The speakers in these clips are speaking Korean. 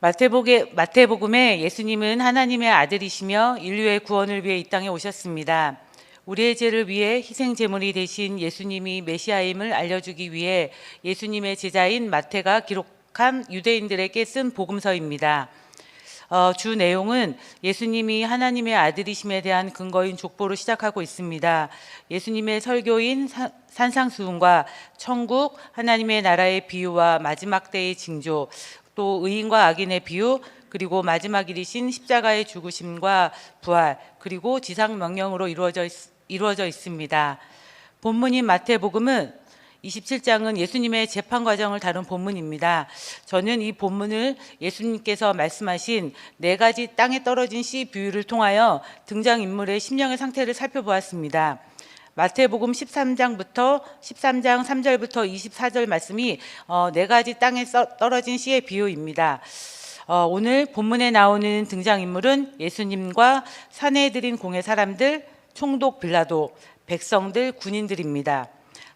마태복의, 마태복음에 예수님은 하나님의 아들이시며 인류의 구원을 위해 이 땅에 오셨습니다. 우리의 죄를 위해 희생 제물이 되신 예수님이 메시아임을 알려주기 위해 예수님의 제자인 마태가 기록한 유대인들에게 쓴 복음서입니다. 어, 주 내용은 예수님이 하나님의 아들이심에 대한 근거인 족보로 시작하고 있습니다. 예수님의 설교인 사- 산상수훈과 천국, 하나님의 나라의 비유와 마지막 때의 징조, 또 의인과 악인의 비유, 그리고 마지막 일이신 십자가의 죽으심과 부활, 그리고 지상 명령으로 이루어져, 있, 이루어져 있습니다. 본문인 마태복음은 27장은 예수님의 재판 과정을 다룬 본문입니다. 저는 이 본문을 예수님께서 말씀하신 네 가지 땅에 떨어진 씨 비유를 통하여 등장 인물의 심령의 상태를 살펴보았습니다. 마태복음 13장부터 13장 3절부터 24절 말씀이 어, 네 가지 땅에 써- 떨어진 씨의 비유입니다. 어, 오늘 본문에 나오는 등장인물은 예수님과 산에 들인 공의 사람들, 총독 빌라도, 백성들, 군인들입니다.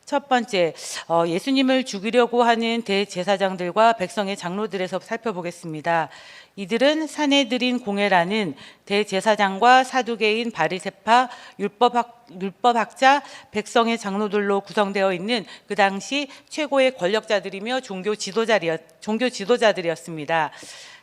첫 번째, 어, 예수님을 죽이려고 하는 대제사장들과 백성의 장로들에서 살펴보겠습니다. 이들은 사내들인 공회라는 대제사장과 사두개인 바리세파 율법학, 율법학자 백성의 장로들로 구성되어 있는 그 당시 최고의 권력자들이며 종교 지도자들이었습니다.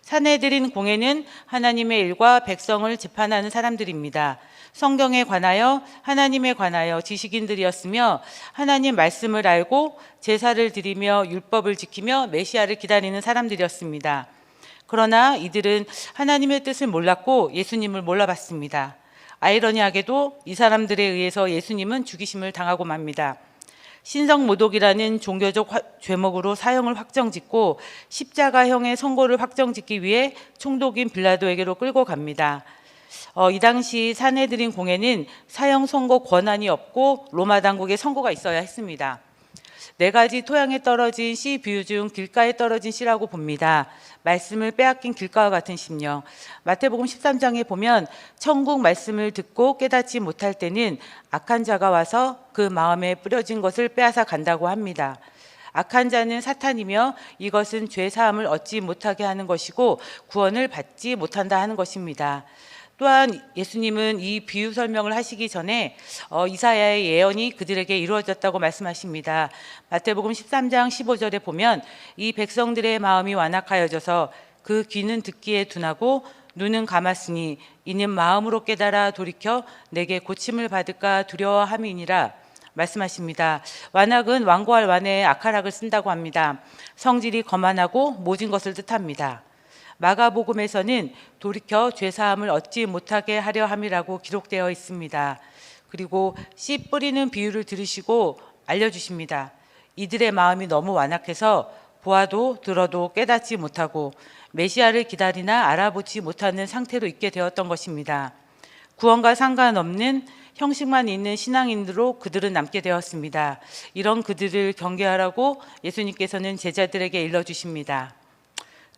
사내들인 공회는 하나님의 일과 백성을 재판하는 사람들입니다. 성경에 관하여 하나님에 관하여 지식인들이었으며 하나님 말씀을 알고 제사를 드리며 율법을 지키며 메시아를 기다리는 사람들이었습니다. 그러나 이들은 하나님의 뜻을 몰랐고 예수님을 몰라봤습니다. 아이러니하게도 이 사람들에 의해서 예수님은 죽이심을 당하고 맙니다. 신성모독이라는 종교적 화- 죄목으로 사형을 확정짓고 십자가형의 선고를 확정짓기 위해 총독인 빌라도에게로 끌고 갑니다. 어, 이 당시 사내들인 공회는 사형 선고 권한이 없고 로마 당국의 선고가 있어야 했습니다. 네 가지 토양에 떨어진 씨 비유 중 길가에 떨어진 씨라고 봅니다. 말씀을 빼앗긴 길가와 같은 심령. 마태복음 13장에 보면 천국 말씀을 듣고 깨닫지 못할 때는 악한 자가 와서 그 마음에 뿌려진 것을 빼앗아 간다고 합니다. 악한 자는 사탄이며 이것은 죄 사함을 얻지 못하게 하는 것이고 구원을 받지 못한다 하는 것입니다. 또한 예수님은 이 비유 설명을 하시기 전에 어, 이사야의 예언이 그들에게 이루어졌다고 말씀하십니다. 마태복음 13장 15절에 보면 이 백성들의 마음이 완악하여져서 그 귀는 듣기에 둔하고 눈은 감았으니 이는 마음으로 깨달아 돌이켜 내게 고침을 받을까 두려워함이니라 말씀하십니다. 완악은 완고할 완에 악하락을 쓴다고 합니다. 성질이 거만하고 모진 것을 뜻합니다. 마가복음에서는 돌이켜 죄사함을 얻지 못하게 하려 함이라고 기록되어 있습니다. 그리고 씨 뿌리는 비유를 들으시고 알려주십니다. 이들의 마음이 너무 완악해서 보아도 들어도 깨닫지 못하고 메시아를 기다리나 알아보지 못하는 상태로 있게 되었던 것입니다. 구원과 상관없는 형식만 있는 신앙인으로 그들은 남게 되었습니다. 이런 그들을 경계하라고 예수님께서는 제자들에게 일러 주십니다.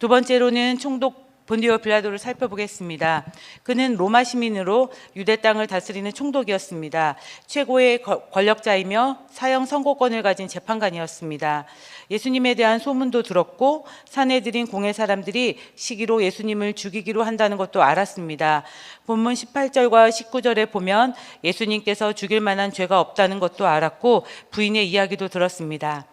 두 번째로는 총독 본디오 빌라도를 살펴보겠습니다. 그는 로마 시민으로 유대 땅을 다스리는 총독이었습니다. 최고의 거- 권력자이며 사형 선고권을 가진 재판관이었습니다. 예수님에 대한 소문도 들었고 사내들인 공회 사람들이 시기로 예수님을 죽이기로 한다는 것도 알았습니다. 본문 18절과 19절에 보면 예수님께서 죽일 만한 죄가 없다는 것도 알았고 부인의 이야기도 들었습니다.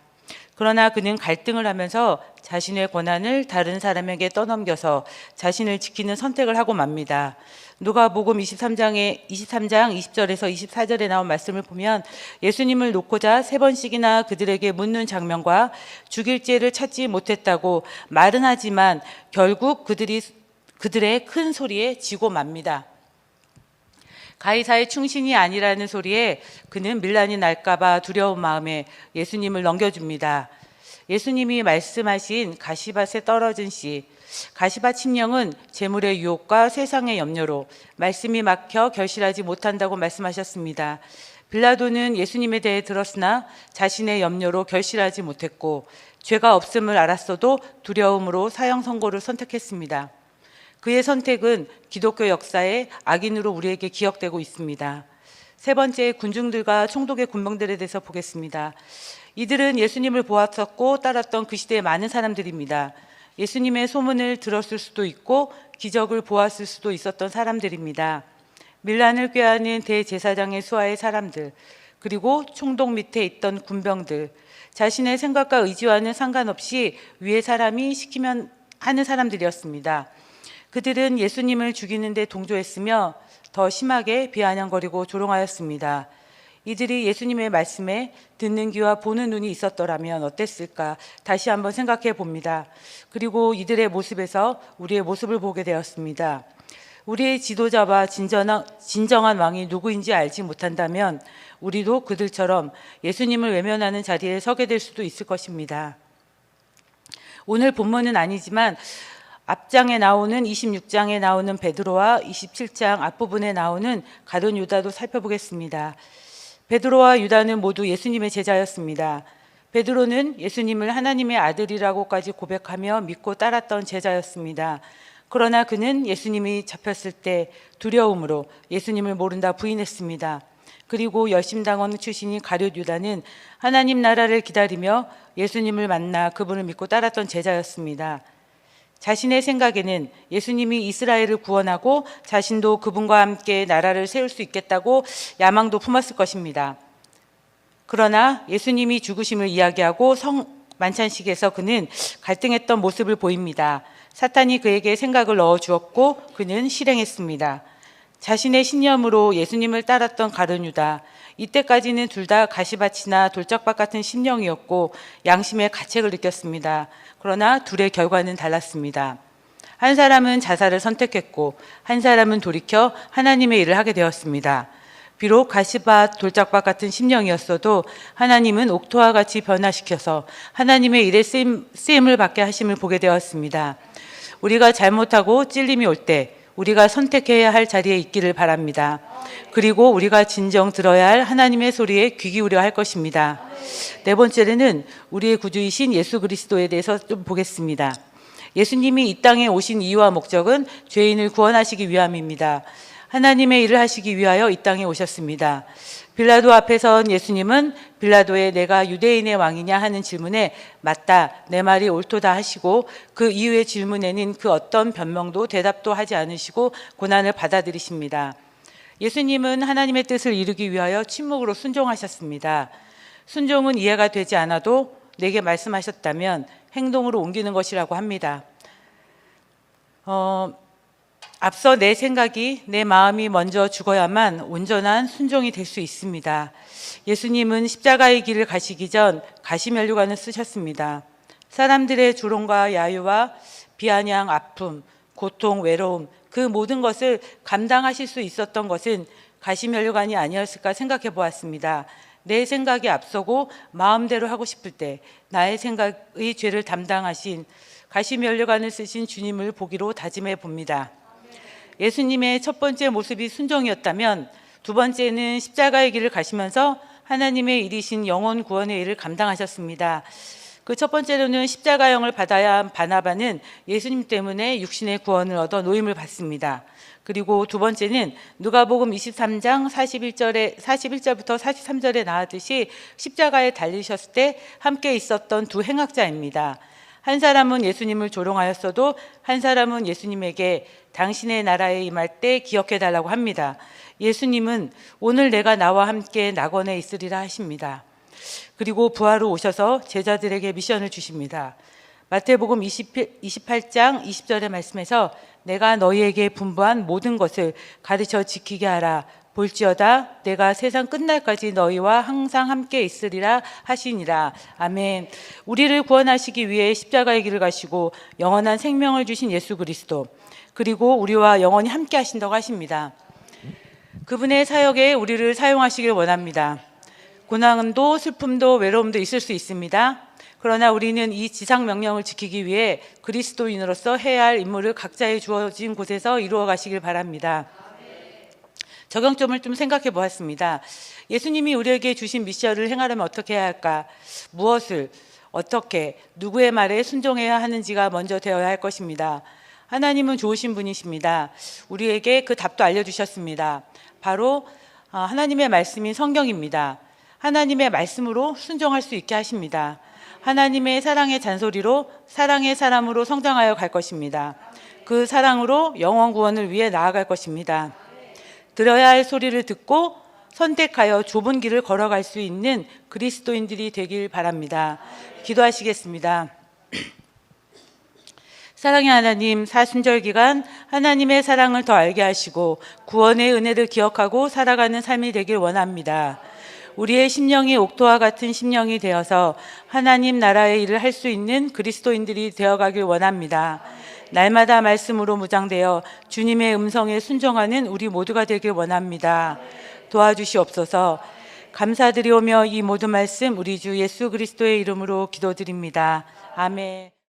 그러나 그는 갈등을 하면서 자신의 권한을 다른 사람에게 떠넘겨서 자신을 지키는 선택을 하고 맙니다. 누가복음 23장에 23장 20절에서 24절에 나온 말씀을 보면 예수님을 놓고자 세 번씩이나 그들에게 묻는 장면과 죽일 죄를 찾지 못했다고 말은 하지만 결국 그들이 그들의 큰 소리에 지고 맙니다. 가이사의 충신이 아니라는 소리에 그는 밀란이 날까봐 두려운 마음에 예수님을 넘겨줍니다. 예수님이 말씀하신 가시밭에 떨어진 씨, 가시밭 침령은 재물의 유혹과 세상의 염려로 말씀이 막혀 결실하지 못한다고 말씀하셨습니다. 빌라도는 예수님에 대해 들었으나 자신의 염려로 결실하지 못했고 죄가 없음을 알았어도 두려움으로 사형 선고를 선택했습니다. 그의 선택은 기독교 역사의 악인으로 우리에게 기억되고 있습니다. 세 번째 군중들과 총독의 군병들에 대해서 보겠습니다. 이들은 예수님을 보았었고 따랐던 그 시대의 많은 사람들입니다. 예수님의 소문을 들었을 수도 있고 기적을 보았을 수도 있었던 사람들입니다. 밀란을 꾀하는 대제사장의 수하의 사람들, 그리고 총독 밑에 있던 군병들, 자신의 생각과 의지와는 상관없이 위에 사람이 시키면 하는 사람들이었습니다. 그들은 예수님을 죽이는데 동조했으며 더 심하게 비아냥거리고 조롱하였습니다. 이들이 예수님의 말씀에 듣는 귀와 보는 눈이 있었더라면 어땠을까 다시 한번 생각해 봅니다. 그리고 이들의 모습에서 우리의 모습을 보게 되었습니다. 우리의 지도자와 진정한, 진정한 왕이 누구인지 알지 못한다면 우리도 그들처럼 예수님을 외면하는 자리에 서게 될 수도 있을 것입니다. 오늘 본문은 아니지만 앞장에 나오는 26장에 나오는 베드로와 27장 앞부분에 나오는 가룟 유다도 살펴보겠습니다. 베드로와 유다는 모두 예수님의 제자였습니다. 베드로는 예수님을 하나님의 아들이라고까지 고백하며 믿고 따랐던 제자였습니다. 그러나 그는 예수님이 잡혔을 때 두려움으로 예수님을 모른다 부인했습니다. 그리고 열심당원 출신인 가룟 유다는 하나님 나라를 기다리며 예수님을 만나 그분을 믿고 따랐던 제자였습니다. 자신의 생각에는 예수님이 이스라엘을 구원하고 자신도 그분과 함께 나라를 세울 수 있겠다고 야망도 품었을 것입니다. 그러나 예수님이 죽으심을 이야기하고 성 만찬식에서 그는 갈등했던 모습을 보입니다. 사탄이 그에게 생각을 넣어 주었고 그는 실행했습니다. 자신의 신념으로 예수님을 따랐던 가룟유다. 이때까지는 둘 다 가시밭이나 돌짝밭 같은 심령이었고 양심의 가책을 느꼈습니다. 그러나 둘의 결과는 달랐습니다. 한 사람은 자살을 선택했고 한 사람은 돌이켜 하나님의 일을 하게 되었습니다. 비록 가시밭, 돌짝밭 같은 심령이었어도 하나님은 옥토와 같이 변화시켜서 하나님의 일에 쓰임, 쓰임을 받게 하심을 보게 되었습니다. 우리가 잘못하고 찔림이 올 때 우리가 선택해야 할 자리에 있기를 바랍니다. 그리고 우리가 진정 들어야 할 하나님의 소리에 귀 기울여 할 것입니다. 네 번째로는 우리의 구주이신 예수 그리스도에 대해서 좀 보겠습니다. 예수님이 이 땅에 오신 이유와 목적은 죄인을 구원하시기 위함입니다. 하나님의 일을 하시기 위하여 이 땅에 오셨습니다. 빌라도 앞에 선 예수님은 빌라도의 내가 유대인의 왕이냐 하는 질문에 맞다 내 말이 옳도다 하시고 그 이후의 질문에는 그 어떤 변명도 대답도 하지 않으시고 고난을 받아들이십니다. 예수님은 하나님의 뜻을 이루기 위하여 침묵으로 순종하셨습니다. 순종은 이해가 되지 않아도 내게 말씀하셨다면 행동으로 옮기는 것이라고 합니다. 어, 앞서 내 생각이 내 마음이 먼저 죽어야만 온전한 순종이 될 수 있습니다. 예수님은 십자가의 길을 가시기 전 가시면류관을 쓰셨습니다. 사람들의 조롱과 야유와 비아냥, 아픔, 고통, 외로움 그 모든 것을 감당하실 수 있었던 것은 가시면류관이 아니었을까 생각해 보았습니다. 내 생각이 앞서고 마음대로 하고 싶을 때 나의 생각의 죄를 담당하신 가시면류관을 쓰신 주님을 보기로 다짐해 봅니다. 예수님의 첫 번째 모습이 순종이었다면 두 번째는 십자가의 길을 가시면서 하나님의 일이신 영혼 구원의 일을 감당하셨습니다. 그 첫 번째로는 십자가형을 받아야 한 바나바는 예수님 때문에 육신의 구원을 얻어 노임을 받습니다. 그리고 두 번째는 누가복음 23장 41절에 41절부터 43절에 나왔듯이 십자가에 달리셨을 때 함께 있었던 두 행악자입니다. 한 사람은 예수님을 조롱하였어도 한 사람은 예수님에게 당신의 나라에 임할 때 기억해 달라고 합니다. 예수님은 오늘 내가 나와 함께 낙원에 있으리라 하십니다. 그리고 부하로 오셔서 제자들에게 미션을 주십니다. 마태복음 28장 20절의 말씀에서 내가 너희에게 분부한 모든 것을 가르쳐 지키게 하라. 볼지어다 내가 세상 끝날까지 너희와 항상 함께 있으리라 하시니라. 아멘. 우리를 구원하시기 위해 십자가의 길을 가시고 영원한 생명을 주신 예수 그리스도 그리고 우리와 영원히 함께 하신다고 하십니다. 그분의 사역에 우리를 사용하시길 원합니다. 고난도 슬픔도 외로움도 있을 수 있습니다. 그러나 우리는 이 지상 명령을 지키기 위해 그리스도인으로서 해야 할 임무를 각자의 주어진 곳에서 이루어 가시길 바랍니다. 적용점을 좀 생각해 보았습니다. 예수님이 우리에게 주신 미션을 행하려면 어떻게 해야 할까? 무엇을 어떻게 누구의 말에 순종해야 하는지가 먼저 되어야 할 것입니다. 하나님은 좋으신 분이십니다. 우리에게 그 답도 알려주셨습니다. 바로 어, 하나님의 말씀인 성경입니다. 하나님의 말씀으로 순종할 수 있게 하십니다. 하나님의 사랑의 잔소리로 사랑의 사람으로 성장하여 갈 것입니다. 그 사랑으로 영원 구원을 위해 나아갈 것입니다. 들어야 할 소리를 듣고 선택하여 좁은 길을 걸어갈 수 있는 그리스도인들이 되길 바랍니다. 기도하시겠습니다. 사랑의 하나님, 사순절 기간 하나님의 사랑을 더 알게 하시고 구원의 은혜를 기억하고 살아가는 삶이 되길 원합니다. 우리의 심령이 옥토와 같은 심령이 되어서 하나님 나라의 일을 할 수 있는 그리스도인들이 되어가길 원합니다. 날마다 말씀으로 무장되어 주님의 음성에 순종하는 우리 모두가 되길 원합니다. 도와주시옵소서. 감사드리오며 이 모든 말씀 우리 주 예수 그리스도의 이름으로 기도드립니다. 아멘.